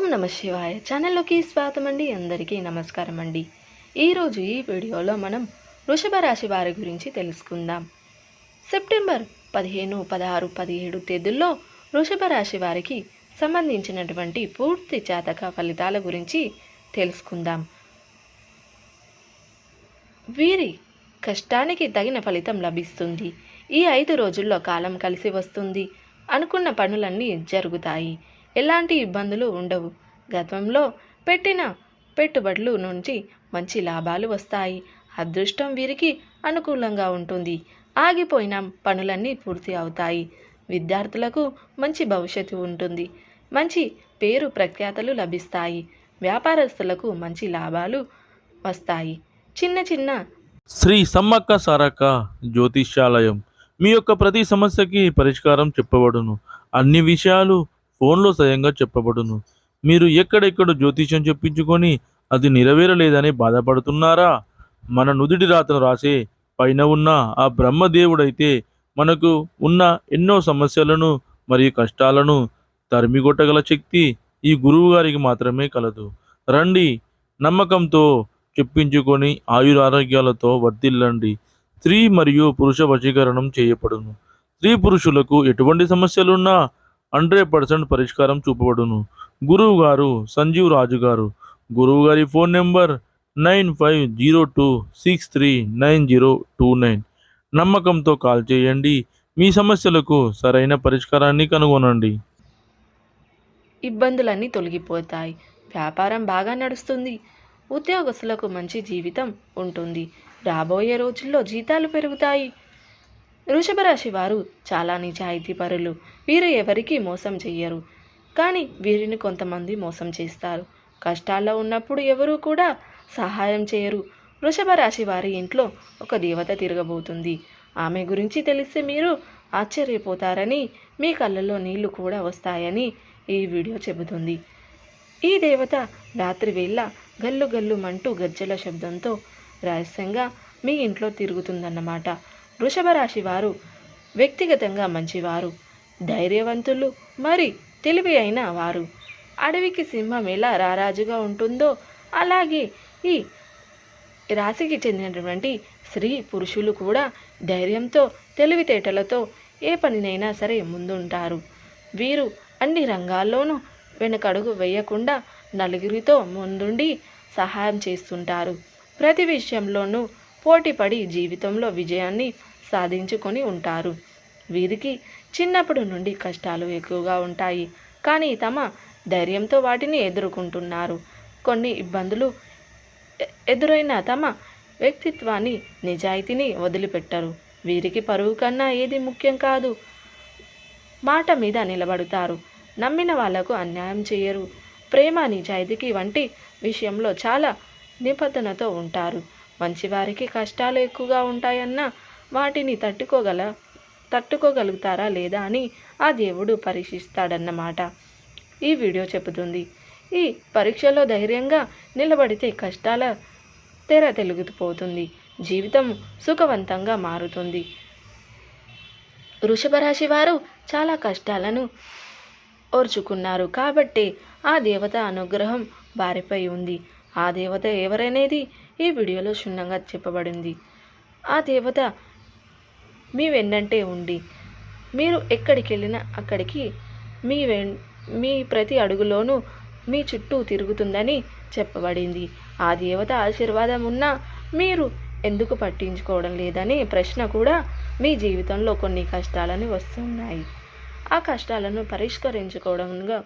ఓం నమ శివాయ. ఛానల్లోకి స్వాగతం అండి అందరికీ నమస్కారం అండి ఈరోజు ఈ వీడియోలో మనం వృషభ రాశి వారి గురించి తెలుసుకుందాం. సెప్టెంబర్ పదిహేను పదహారు పదిహేడు తేదీల్లో వృషభ రాశి వారికి సంబంధించినటువంటి పూర్తి జాతక ఫలితాల గురించి తెలుసుకుందాం. వీరి కష్టానికి తగిన ఫలితం లభిస్తుంది. ఈ ఐదు రోజుల్లో కాలం కలిసి వస్తుంది. అనుకున్న పనులన్నీ జరుగుతాయి. ఎలాంటి ఇబ్బందులు ఉండవు. గతంలో పెట్టిన పెట్టుబడులు నుంచి మంచి లాభాలు వస్తాయి. అదృష్టం వీరికి అనుకూలంగా ఉంటుంది. ఆగిపోయిన పనులన్నీ పూర్తి అవుతాయి. విద్యార్థులకు మంచి భవిష్యత్తు ఉంటుంది. మంచి పేరు ప్రఖ్యాతలు లభిస్తాయి. వ్యాపారస్తులకు మంచి లాభాలు వస్తాయి. చిన్న చిన్న శ్రీ సమ్మక్క సారక్క జ్యోతిష్యాలయం మీ యొక్క ప్రతి సమస్యకి పరిష్కారం చెప్పబడును. అన్ని విషయాలు ఫోన్లో స్వయంగా చెప్పబడును. మీరు ఎక్కడెక్కడ జ్యోతిష్యం చెప్పించుకొని అది నెరవేరలేదని బాధపడుతున్నారా? మన నుదిటి రాతను రాసే పైన ఉన్న ఆ బ్రహ్మదేవుడైతే మనకు ఉన్న ఎన్నో సమస్యలను మరియు కష్టాలను తరిమిగొట్టగల శక్తి ఈ గురువు గారికి మాత్రమే కలదు. రండి నమ్మకంతో చెప్పించుకొని ఆయురారోగ్యాలతో వర్ధిల్లండి. స్త్రీ మరియు పురుష వశీకరణం చేయబడును. స్త్రీ పురుషులకు ఎటువంటి సమస్యలున్నా హండ్రెడ్ పర్సెంట్ పరిష్కారం చూపబడును. గురువు గారు సంజీవ్ రాజు గారు గురువు గారి phone number nine five zero two six three nine zero two nine. నమ్మకంతో కాల్ చేయండి. మీ సమస్యలకు సరైన పరిష్కారాన్ని కనుగొనండి. ఇబ్బందులన్నీ తొలగిపోతాయి. వ్యాపారం బాగా నడుస్తుంది. ఉద్యోగస్తులకు మంచి జీవితం ఉంటుంది. రాబోయే రోజుల్లో జీతాలు పెరుగుతాయి. వృషభ రాశి వారు చాలా నిజాయితీపరులు వీరు ఎవరికీ మోసం చెయ్యరు. కానీ వీరిని కొంతమంది మోసం చేస్తారు. కష్టాల్లో ఉన్నప్పుడు ఎవరూ కూడా సహాయం చేయరు. వృషభ రాశి వారి ఇంట్లో ఒక దేవత తిరగబోతుంది. ఆమె గురించి తెలిస్తే మీరు ఆశ్చర్యపోతారని మీ కళ్ళల్లో నీళ్ళు కూడా వస్తాయని ఈ వీడియో చెబుతుంది. ఈ దేవత రాత్రి వేళ గల్లు గల్లు మంటూ గజ్జల శబ్దంతో రహస్యంగా మీ ఇంట్లో తిరుగుతుందన్నమాట. వృషభ రాశి వారు వ్యక్తిగతంగా మంచివారు ధైర్యవంతులు మరి తెలివి అయిన వారు. అడవికి సింహం ఎలా రారాజుగా ఉంటుందో అలాగే ఈ రాశికి చెందినటువంటి స్త్రీ పురుషులు కూడా ధైర్యంతో తెలివితేటలతో ఏ పనినైనా సరే ముందుంటారు. వీరు అన్ని రంగాల్లోనూ వెనకడుగు వేయకుండా నలుగురితో ముందుండి సహాయం చేస్తుంటారు. ప్రతి విషయంలోనూ పోటీపడి జీవితంలో విజయాన్ని సాధించుకొని ఉంటారు. వీరికి చిన్నప్పటి నుండి కష్టాలు ఎక్కువగా ఉంటాయి. కానీ తమ ధైర్యంతో వాటిని ఎదుర్కొంటున్నారు. కొన్ని ఇబ్బందులు ఎదురైన తమ వ్యక్తిత్వాన్ని నిజాయితీని వదిలిపెట్టరు. వీరికి పరువు కన్నా ఏది ముఖ్యం కాదు. మాట మీద నిలబడతారు. నమ్మిన వాళ్ళకు అన్యాయం చేయరు. ప్రేమ నిజాయితీకి వంటి విషయంలో చాలా నిబద్ధనతో ఉంటారు. మంచివారికి కష్టాలు ఎక్కువగా ఉంటాయన్న వాటిని తట్టుకోగల తట్టుకోగలుగుతారా లేదా అని ఆ దేవుడు పరీక్షిస్తాడన్నమాట. ఈ వీడియో చెబుతుంది. ఈ పరీక్షలో ధైర్యంగా నిలబడితే కష్టాల తెర తెలుగుతుపోతుంది. జీవితం సుఖవంతంగా మారుతుంది. వృషభ రాశి వారు చాలా కష్టాలను ఓర్చుకున్నారు కాబట్టి ఆ దేవత అనుగ్రహం వారిపై ఉంది. ఆ దేవత ఎవరనేది ఈ వీడియోలో క్షుణ్ణంగా చెప్పబడింది. ఆ దేవత మీ వెన్నంటే ఉండి. మీరు ఎక్కడికి వెళ్ళినా అక్కడికి మీ వెన్ మీ ప్రతి అడుగులోనూ మీ చుట్టూ తిరుగుతుందని చెప్పబడింది. ఆ దేవత ఆశీర్వాదం ఉన్నా మీరు ఎందుకు పట్టించుకోవడం లేదనే ప్రశ్న కూడా మీ జీవితంలో కొన్ని కష్టాలని వస్తున్నాయి. ఆ కష్టాలను పరిష్కరించుకోవడంగా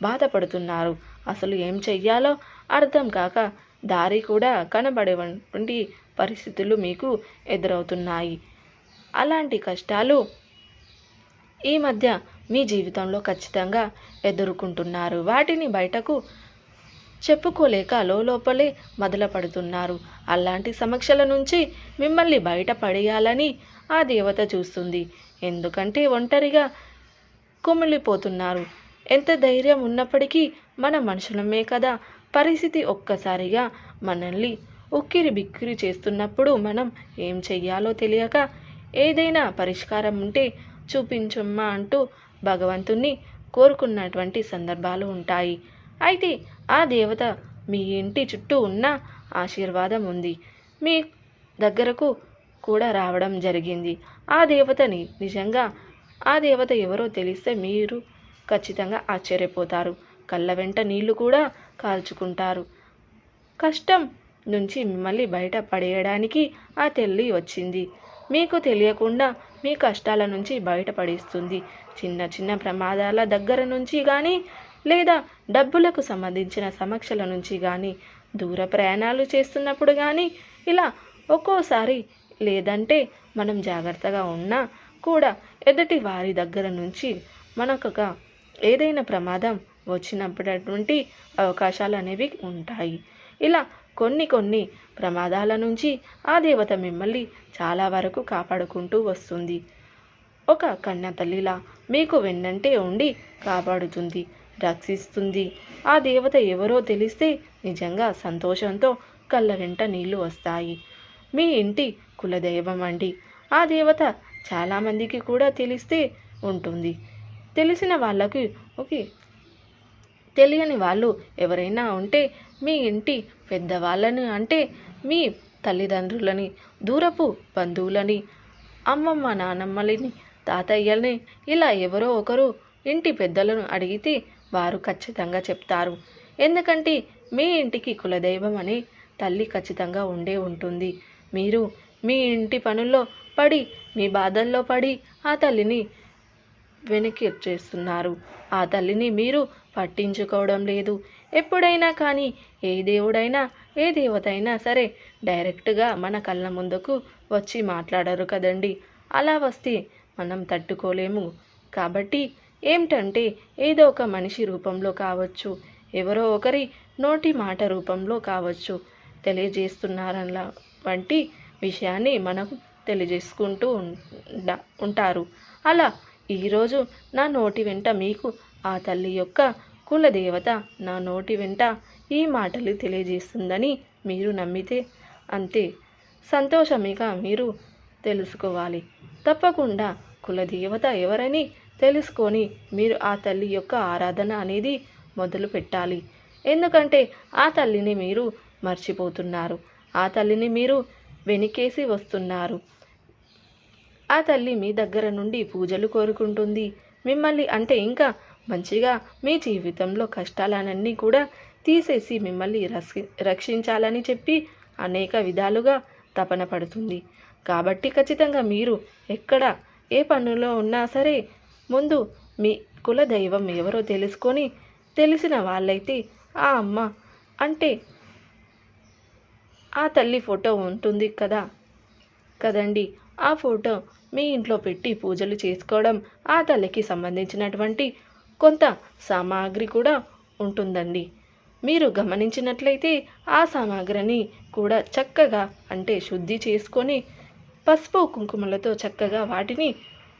బాధపడుతున్నారు. అసలు ఏం చెయ్యాలో అర్థం కాక దారి కూడా కనబడేటువంటి పరిస్థితులు మీకు ఎదురవుతున్నాయి. అలాంటి కష్టాలు ఈ మధ్య మీ జీవితంలో ఖచ్చితంగా ఎదుర్కొంటున్నారు. వాటిని బయటకు చెప్పుకోలేక లోపలే మొదలుపడుతున్నారు. అలాంటి సమస్యల నుంచి మిమ్మల్ని బయటపడేయాలని ఆ దేవత చూస్తుంది. ఎందుకంటే ఒంటరిగా కుమిలిపోతున్నారు. ఎంత ధైర్యం ఉన్నప్పటికీ మన మనుషులమే కదా. పరిస్థితి ఒక్కసారిగా మనల్ని ఉక్కిరి బిక్కిరి చేస్తున్నప్పుడు మనం ఏం చెయ్యాలో తెలియక ఏదైనా పరిష్కారం ఉంటే చూపించమ్మా అంటూ భగవంతుణ్ణి కోరుకున్నటువంటి సందర్భాలు ఉంటాయి. అయితే ఆ దేవత మీ ఇంటి చుట్టూ ఉన్న ఆశీర్వాదం ఉంది. మీ దగ్గరకు కూడా రావడం జరిగింది. ఆ దేవతని నిజంగా ఆ దేవత ఎవరో తెలిస్తే మీరు ఖచ్చితంగా ఆశ్చర్యపోతారు. కళ్ళ వెంట నీళ్ళు కూడా కాల్చుకుంటారు. కష్టం నుంచి మిమ్మల్ని బయట పడేయడానికి ఆ తల్లి వచ్చింది. మీకు తెలియకుండా మీ కష్టాల నుంచి బయటపడిస్తుంది. చిన్న చిన్న ప్రమాదాల దగ్గర నుంచి కానీ లేదా డబ్బులకు సంబంధించిన సమస్యల నుంచి కానీ దూర ప్రయాణాలు చేస్తున్నప్పుడు కానీ ఇలా ఒక్కోసారి లేదంటే మనం జాగ్రత్తగా ఉన్నా కూడా ఎదుటి వారి దగ్గర నుంచి మనకొక ఏదైనా ప్రమాదం వచ్చినప్పుడటువంటి అవకాశాలు అనేవి ఉంటాయి. ఇలా కొన్ని కొన్ని ప్రమాదాల నుంచి ఆ దేవత మిమ్మల్ని చాలా వరకు కాపాడుకుంటూ వస్తుంది. ఒక కన్న తల్లిలా మీకు వెన్నంటే ఉండి కాపాడుతుంది రక్షిస్తుంది. ఆ దేవత ఎవరో తెలిస్తే నిజంగా సంతోషంతో కళ్ళ వెంట నీళ్ళు వస్తాయి. మీ ఇంటి కులదైవం అండి. ఆ దేవత చాలామందికి కూడా తెలిస్తే ఉంటుంది. తెలిసిన వాళ్ళకి ఓకే. తెలియని వాళ్ళు ఎవరైనా ఉంటే మీ ఇంటి పెద్దవాళ్ళని అంటే మీ తల్లిదండ్రులని దూరపు బంధువులని అమ్మమ్మ నానమ్మలని తాతయ్యల్ని ఇలా ఎవరో ఒకరు ఇంటి పెద్దలను అడిగితే వారు ఖచ్చితంగా చెప్తారు. ఎందుకంటే మీ ఇంటికి కులదైవం అని తల్లి ఖచ్చితంగా ఉండే ఉంటుంది. మీరు మీ ఇంటి పనుల్లో పడి మీ బాధల్లో పడి ఆ తల్లిని వెనక్కి చేస్తున్నారు. ఆ తల్లిని మీరు పట్టించుకోవడం లేదు. ఎప్పుడైనా కానీ ఏ దేవుడైనా ఏ దేవత అయినా సరే డైరెక్ట్గా మన కళ్ళ ముందుకు వచ్చి మాట్లాడరు కదండి. అలా వస్తే మనం తట్టుకోలేము. కాబట్టి ఏమిటంటే ఏదో ఒక మనిషి రూపంలో కావచ్చు ఎవరో ఒకరి నోటి మాట రూపంలో కావచ్చు తెలియజేస్తున్నారన్న వంటి విషయాన్ని మనం తెలియజేసుకుంటూ ఉంటారు. అలా ఈరోజు నా నోటి వెంట మీకు ఆ తల్లి యొక్క కులదేవత నా నోటి వెంట ఈ మాటలు తెలియజేస్తుందని మీరు నమ్మితే అంతే. సంతోషమేగా మీరు తెలుసుకోవాలి. తప్పకుండా కులదేవత ఎవరని తెలుసుకొని మీరు ఆ తల్లి యొక్క ఆరాధన అనేది మొదలు పెట్టాలి. ఎందుకంటే ఆ తల్లిని మీరు మర్చిపోతున్నారు. ఆ తల్లిని మీరు వెనికేసి వస్తున్నారు. ఆ తల్లి మీ దగ్గర నుండి పూజలు కోరుకుంటుంది. మిమ్మల్ని అంటే ఇంకా మంచిగా మీ జీవితంలో కష్టాలన్నీ కూడా తీసేసి మిమ్మల్ని రక్షించాలని చెప్పి అనేక విధాలుగా తపన పడుతుంది. కాబట్టి ఖచ్చితంగా మీరు ఎక్కడ ఏ పనులో ఉన్నా సరే ముందు మీ కుల దైవం ఎవరో తెలుసుకొని తెలిసిన వాళ్ళైతే ఆ అమ్మ అంటే ఆ తల్లి ఫోటో ఉంటుంది కదా? కదండి. ఆ ఫోటో మీ ఇంట్లో పెట్టి పూజలు చేసుకోవడం ఆ తల్లికి సంబంధించినటువంటి కొంత సామాగ్రి కూడా ఉంటుందండి. మీరు గమనించినట్లయితే ఆ సామాగ్రిని కూడా చక్కగా అంటే శుద్ధి చేసుకొని పసుపు కుంకుమలతో చక్కగా వాటిని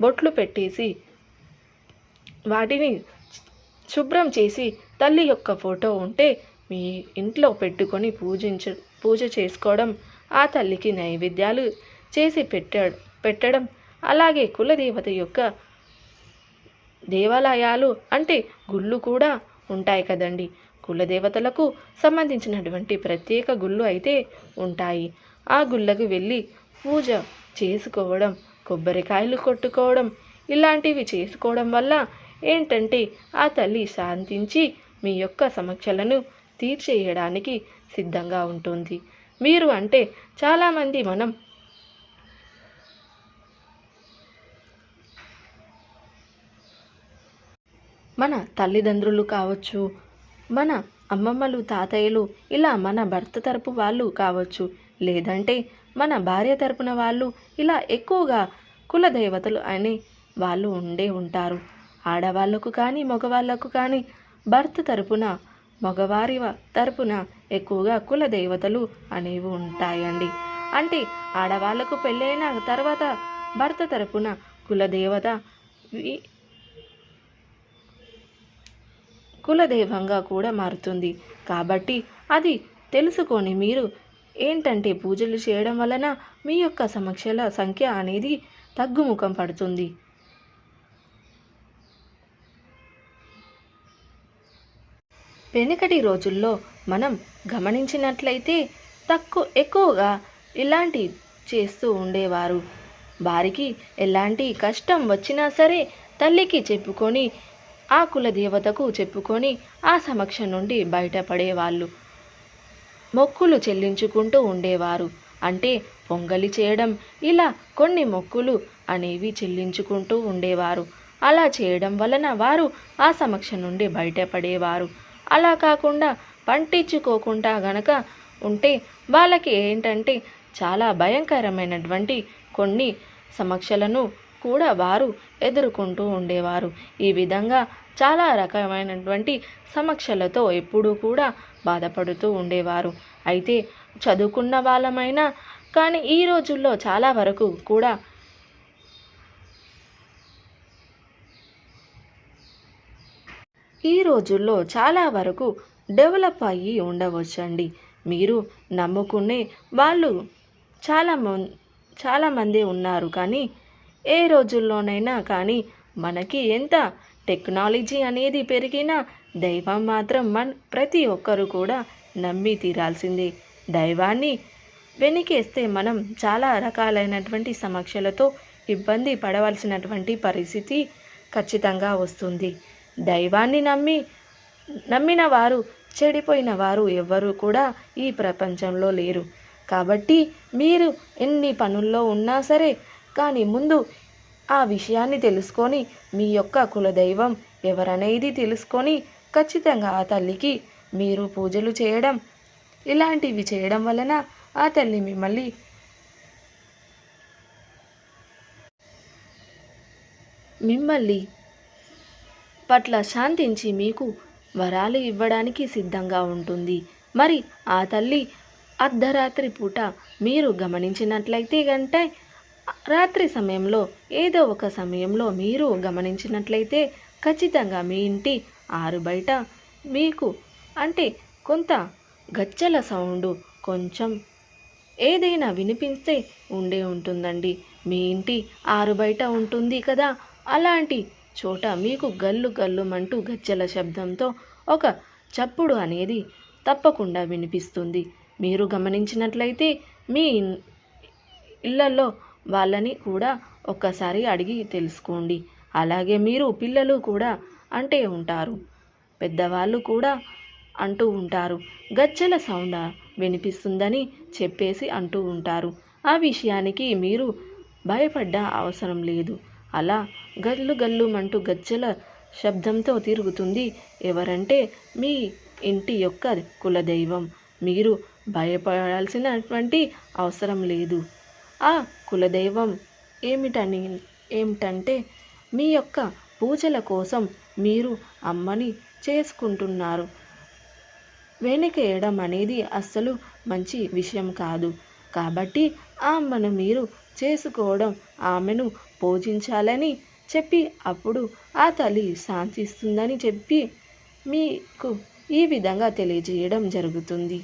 బొట్లు పెట్టేసి వాటిని శుభ్రం చేసి తల్లి యొక్క ఫోటో ఉంటే మీ ఇంట్లో పెట్టుకొని పూజించ పూజ చేసుకోవడం ఆ తల్లికి నైవేద్యాలు చేసి పెట్ట పెట్టడం అలాగే కులదేవత యొక్క దేవాలయాలు అంటే గుళ్ళు కూడా ఉంటాయి కదండి. కులదేవతలకు సంబంధించినటువంటి ప్రత్యేక గుళ్ళు అయితే ఉంటాయి. ఆ గుళ్ళకు వెళ్ళి పూజ చేసుకోవడం కొబ్బరికాయలు కొట్టుకోవడం ఇలాంటివి చేసుకోవడం వల్ల ఏంటంటే ఆ తల్లి శాంతించి మీ యొక్క సమస్యలను తీర్చేయడానికి సిద్ధంగా ఉంటుంది. మీరు అంటే చాలామంది మనం మన తల్లిదండ్రులు కావచ్చు మన అమ్మమ్మలు తాతయ్యలు ఇలా మన భర్త తరపు వాళ్ళు కావచ్చు. లేదంటే మన భార్య తరపున వాళ్ళు ఇలా ఎక్కువగా కుల దేవతలు అని వాళ్ళు ఉండే ఉంటారు. ఆడవాళ్ళకు కానీ మగవాళ్ళకు కానీ భర్త తరపున మగవారి తరపున ఎక్కువగా కుల దేవతలు అనేవి ఉంటాయండి. అంటే ఆడవాళ్ళకు పెళ్ళైన తర్వాత భర్త తరపున కులదేవత కులదైవంగా కూడా మారుతుంది. కాబట్టి అది తెలుసుకొని మీరు ఏంటంటే పూజలు చేయడం వలన మీ యొక్క సమస్యల సంఖ్య అనేది తగ్గుముఖం పడుతుంది. వెనుకటి రోజుల్లో మనం గమనించినట్లయితే తక్కువ ఎక్కువగా ఇలాంటి చేస్తూ ఉండేవారు. వారికి ఎలాంటి కష్టం వచ్చినా సరే తల్లికి చెప్పుకొని ఆ కుల దేవతకు చెప్పుకొని ఆ సమక్షం నుండి బయటపడేవాళ్ళు. మొక్కులు చెల్లించుకుంటూ ఉండేవారు. అంటే పొంగలి చేయడం ఇలా కొన్ని మొక్కులు అనేవి చెల్లించుకుంటూ ఉండేవారు. అలా చేయడం వలన వారు ఆ సమక్షం నుండి బయటపడేవారు. అలా కాకుండా పంటించుకోకుండా గనక ఉంటే వాళ్ళకి ఏంటంటే చాలా భయంకరమైనటువంటి కొన్ని సమక్షలను కూడా వారు ఎదుర్కొంటూ ఉండేవారు. ఈ విధంగా చాలా రకమైనటువంటి సమస్యలతో ఎప్పుడూ కూడా బాధపడుతూ ఉండేవారు. అయితే చదువుకున్న వాళ్ళమైనా కానీ ఈ రోజుల్లో చాలా వరకు కూడా ఈ రోజుల్లో చాలా వరకు డెవలప్ అయ్యి ఉండవచ్చండి. మీరు నమ్ముకునే వాళ్ళు చాలా మం చాలామంది ఉన్నారు కానీ ఏ రోజుల్లోనైనా కానీ మనకి ఎంత టెక్నాలజీ అనేది పెరిగినా దైవం మాత్రం మన ప్రతి ఒక్కరు కూడా నమ్మి తీరాల్సిందే. దైవాన్ని వెనకేస్తే మనం చాలా రకాలైనటువంటి సమస్యలతో ఇబ్బంది పడవలసినటువంటి పరిస్థితి ఖచ్చితంగా వస్తుంది. దైవాన్ని నమ్మి నమ్మిన వారు చెడిపోయిన వారు ఎవ్వరూ కూడా ఈ ప్రపంచంలో లేరు. కాబట్టి మీరు ఎన్ని పనుల్లో ఉన్నా సరే కానీ ముందు ఆ విషయాన్ని తెలుసుకొని మీ యొక్క కులదైవం ఎవరనేది తెలుసుకొని ఖచ్చితంగా ఆ తల్లికి మీరు పూజలు చేయడం ఇలాంటివి చేయడం వలన ఆ తల్లి మిమ్మల్ని మిమ్మల్ని పట్ల శాంతించి మీకు వరాలు ఇవ్వడానికి సిద్ధంగా ఉంటుంది. మరి ఆ తల్లి అర్ధరాత్రి పూట మీరు గమనించినట్లయితే గంటే రాత్రి సమయంలో ఏదో ఒక సమయంలో మీరు గమనించినట్లయితే ఖచ్చితంగా మీ ఇంటి ఆరు బయట మీకు అంటే కొంత గచ్చల సౌండు కొంచెం ఏదైనా వినిపిస్తే ఉండే ఉంటుందండి. మీ ఇంటి ఆరు బయట ఉంటుంది కదా? అలాంటి చోట మీకు గల్లు గల్లుమంటూ గజ్జల శబ్దంతో ఒక చప్పుడు అనేది తప్పకుండా వినిపిస్తుంది. మీరు గమనించినట్లయితే మీ ఇన్- ఇళ్ళల్లో వాళ్ళని కూడా ఒక్కసారి అడిగి తెలుసుకోండి. అలాగే మీరు పిల్లలు కూడా అంటే ఉంటారు. పెద్దవాళ్ళు కూడా అంటూ ఉంటారు. గజ్జల సౌండ్ వినిపిస్తుందని చెప్పేసి అంటూ ఉంటారు. ఆ విషయానికి మీరు భయపడ్డ అవసరం లేదు. అలా గల్లు గల్లుమంటూ గజ్జల శబ్దంతో తిరుగుతుంది ఎవరంటే మీ ఇంటి యొక్క కులదైవం. మీరు భయపడాల్సినటువంటి అవసరం లేదు. ఆ కులదైవం ఏమిటని ఏమిటంటే మీ యొక్క పూజల కోసం మీరు అమ్మని చేసుకుంటున్నారు. వెనుకేయడం అనేది అస్సలు మంచి విషయం కాదు. కాబట్టి ఆ అమ్మను మీరు చేసుకోవడం ఆమెను పూజించాలని చెప్పి అప్పుడు ఆ తల్లి శాంతిస్తుందని చెప్పి మీకు ఈ విధంగా తెలియజేయడం జరుగుతుంది.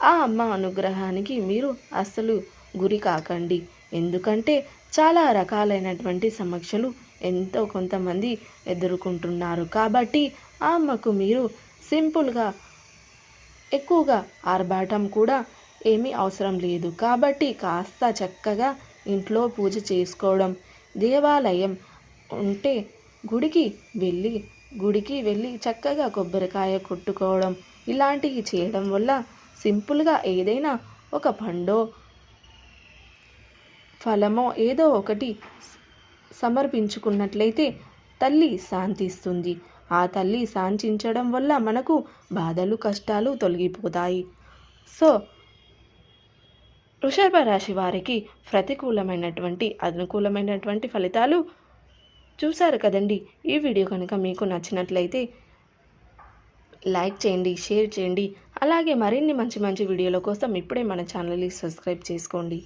ఆ అమ్మ అనుగ్రహానికి మీరు అస్సలు గురి కాకండి. ఎందుకంటే చాలా రకాలైనటువంటి సమస్యలు ఎంతో కొంతమంది ఎదుర్కొంటున్నారు. కాబట్టి ఆ అమ్మకు మీరు సింపుల్గా ఎక్కువగా ఆర్భాటం కూడా ఏమీ అవసరం లేదు. కాబట్టి కాస్త చక్కగా ఇంట్లో పూజ చేసుకోవడం దేవాలయం ఉంటే గుడికి వెళ్ళి గుడికి వెళ్ళి చక్కగా కొబ్బరికాయ కొట్టుకోవడం ఇలాంటివి చేయడం వల్ల సింపుల్గా ఏదైనా ఒక పండో ఫలమో ఏదో ఒకటి సమర్పించుకున్నట్లయితే తల్లి శాంతిస్తుంది. ఆ తల్లి శాంతించడం వల్ల మనకు బాధలు కష్టాలు తొలగిపోతాయి. సో వృషభ రాశి వారికి ప్రతికూలమైనటువంటి అనుకూలమైనటువంటి ఫలితాలు చూశారు కదండి. ఈ వీడియో కనుక మీకు నచ్చినట్లయితే లైక్ చేయండి షేర్ చేయండి. అలాగే మరిన్ని మంచి మంచి వీడియోల కోసం ఇప్పుడే మన ఛానల్ని సబ్స్క్రైబ్ చేసుకోండి.